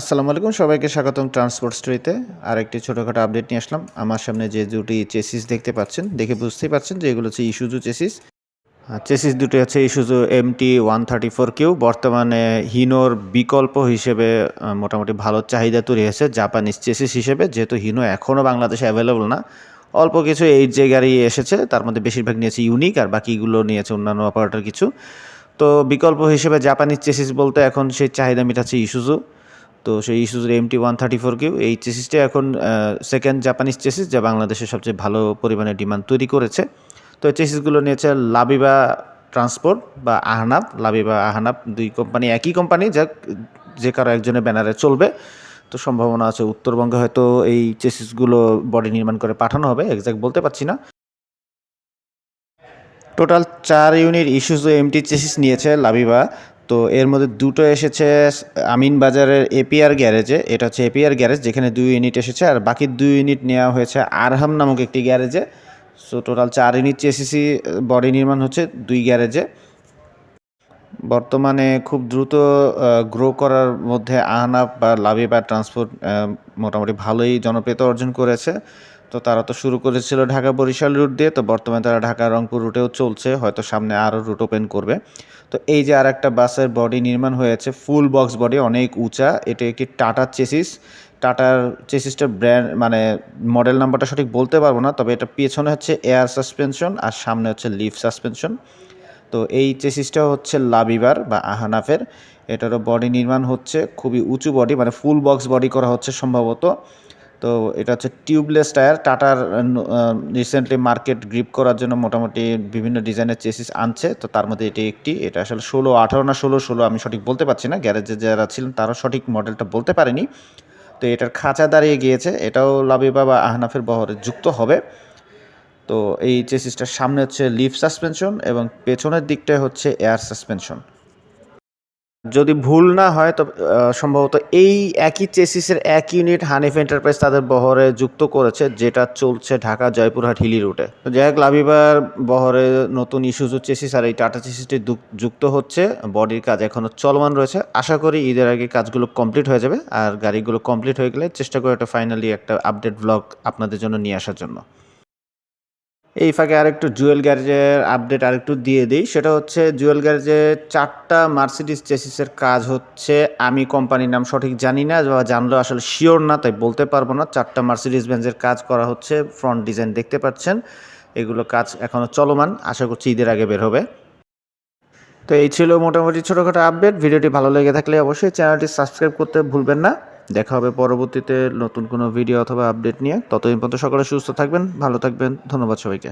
আসসালামু আলাইকুম, সবাইকে স্বাগতম ট্রান্সপোর্ট স্টোরিতে আর একটি ছোটোখাটো আপডেট নিয়ে আসলাম। আমার সামনে যে দুটি চেসিস দেখতে পাচ্ছেন, দেখে বুঝতেই পারছেন যে এগুলো হচ্ছে ইস্যুজু চেসিস চেসিস দুটি হচ্ছে Isuzu MT one thirty four Q বর্তমানে হিনোর বিকল্প হিসেবে মোটামুটি ভালো চাহিদা তৈরি হয়েছে জাপানিজ চেসিস হিসেবে, যেহেতু হিনো এখনও বাংলাদেশে অ্যাভেলেবল না। অল্প কিছু এই যে গাড়ি এসেছে, তার মধ্যে বেশিরভাগ নিয়েছে ইউনিক আর বাকিগুলো নিয়েছে অন্যান্য অপারেটর কিছু। তো বিকল্প হিসেবে জাপানিজ চেসিস বলতে এখন সেই চাহিদা মিটাচ্ছে ইস্যুজু তো সেই ইস্যুজের MT one thirty four Q এই চেসিসটা এখন সেকেন্ড জাপানিজ চেসিস যা বাংলাদেশে সবচেয়ে ভালো পরিমাণে ডিমান্ড তৈরি করেছে। তো এই চেসিসগুলো নিয়েছে লাবিবা ট্রান্সপোর্ট বা আহনাব লাবিবা আহনাব দুই কোম্পানি একই কোম্পানি যা যে কারও একজনের ব্যানারে চলবে। তো সম্ভাবনা আছে উত্তরবঙ্গে হয়তো এই চেসিসগুলো বডি নির্মাণ করে পাঠানো হবে এক্স্যাক্ট বলতে পারছি না। টোটাল চার ইউনিট ইস্যুজ এমটি চেসিস নিয়েছে লাবিবা তো এর মধ্যে দুটো এসেছে আমিন বাজারের এপিআর গ্যারেজে, এটা হচ্ছে এপিআর গ্যারেজ, যেখানে দুই ইউনিট এসেছে, আর বাকি দুই ইউনিট নেওয়া হয়েছে আরহাম নামক একটি গ্যারেজে। সো টোটাল চার ইউনিট চেসিসি বডি নির্মাণ হচ্ছে দুই গ্যারেজে। বর্তমানে খুব দ্রুত গ্রো করার মধ্যে আহনাব বা লাভি বা ট্রান্সপোর্ট মোটামুটি ভালোই জনপ্রিয়তা অর্জন করেছে। তো তারা তো শুরু করেছিল ঢাকা বরিশাল রুট দিয়ে, তো বর্তমানে তারা ঢাকা রংপুর রুটেও চলছে, হয়তো সামনে আরও রুট ওপেন করবে। তো এই যে আর একটা বাসের বডি নির্মাণ হয়েছে, ফুল বক্স বডি, অনেক উঁচা, এটা একটি টাটার চেসিস? টাটার চেসিসটার ব্র্যান্ড মানে মডেল নাম্বারটা সঠিক বলতে পারব না, তবে এটা পেছনে হচ্ছে এয়ার সাসপেনশন আর সামনে হচ্ছে লিফ সাসপেনশন। তো এই চেসিসটা হচ্ছে লাবিবার বা আহানাফের, এটারও বডি নির্মাণ হচ্ছে, খুবই উঁচু বডি মানে ফুল বক্স বডি করা হচ্ছে সম্ভবত। তো এটা হচ্ছে টিউবলেস টায়ার টাটার রিসেন্টলি মার্কেট গ্রিপ করার জন্য মোটামুটি বিভিন্ন ডিজাইনের চেসিস আনছে। তো তার মধ্যে এটি একটি, এটা আসলে ষোলো, আঠারো না ষোলো ষোলো আমি সঠিক বলতে পারছি না। গ্যারেজে যারা ছিলেন তারা সঠিক মডেলটা বলতে পারেনি। তো এটার খাঁচা দাঁড়িয়ে গিয়েছে, এটাও লাবিবা বা আহনাফের বহরে যুক্ত হবে। তো এই চেসিসটার সামনে হচ্ছে লিফ সাসপেনশন এবং পেছনের দিকটায় হচ্ছে এয়ার সাসপেনশন যদি ভুল না হয় তো সম্ভবত এই একই চেসিসের এক ইউনিট হানিফ এন্টারপ্রাইজ তাদের বহরে যুক্ত করেছে, যেটা চলছে ঢাকা জয়পুরহাট হিলি রুটে যাই হোক লাভিবার বহরে নতুন ইস্যুজু চেসিস আর এই টাটা চেসিসটি যুক্ত হচ্ছে বডির কাজ এখনও চলমান রয়েছে। আশা করি ঈদের আগে কাজগুলো কমপ্লিট হয়ে যাবে, আর গাড়িগুলো কমপ্লিট হয়ে গেলে চেষ্টা করে একটা ফাইনালি একটা আপডেট ব্লগ আপনাদের জন্য নিয়ে আসার জন্য। এই ফাঁকে আরেকটু জুয়েল গ্যারেজের আপডেট আরেকটু দিয়ে দিই। সেটা হচ্ছে জুয়েল গ্যারেজে চারটা মার্সিডিস চেসিসের কাজ হচ্ছে। আমি কোম্পানির নাম সঠিক জানি না বা জানলেও আসলে শিওর না, তাই বলতে পারব না। চারটা মার্সিডিস বেঞ্জের কাজ করা হচ্ছে ফ্রন্ট ডিজাইন দেখতে পাচ্ছেন। এগুলো কাজ এখনও চলমান, আশা করছি ঈদের আগে বের হবে। তো এই ছিল মোটামুটি ছোটোখাটো আপডেট ভিডিওটি ভালো লেগে থাকলে অবশ্যই চ্যানেলটি সাবস্ক্রাইব করতে ভুলবেন না। দেখা হবে পরবর্তীতে নতুন কোনো ভিডিও অথবা আপডেট নিয়ে। ততদিন পর্যন্ত সকলে সুস্থ থাকবেন, ভালো থাকবেন, ধন্যবাদ সবাইকে।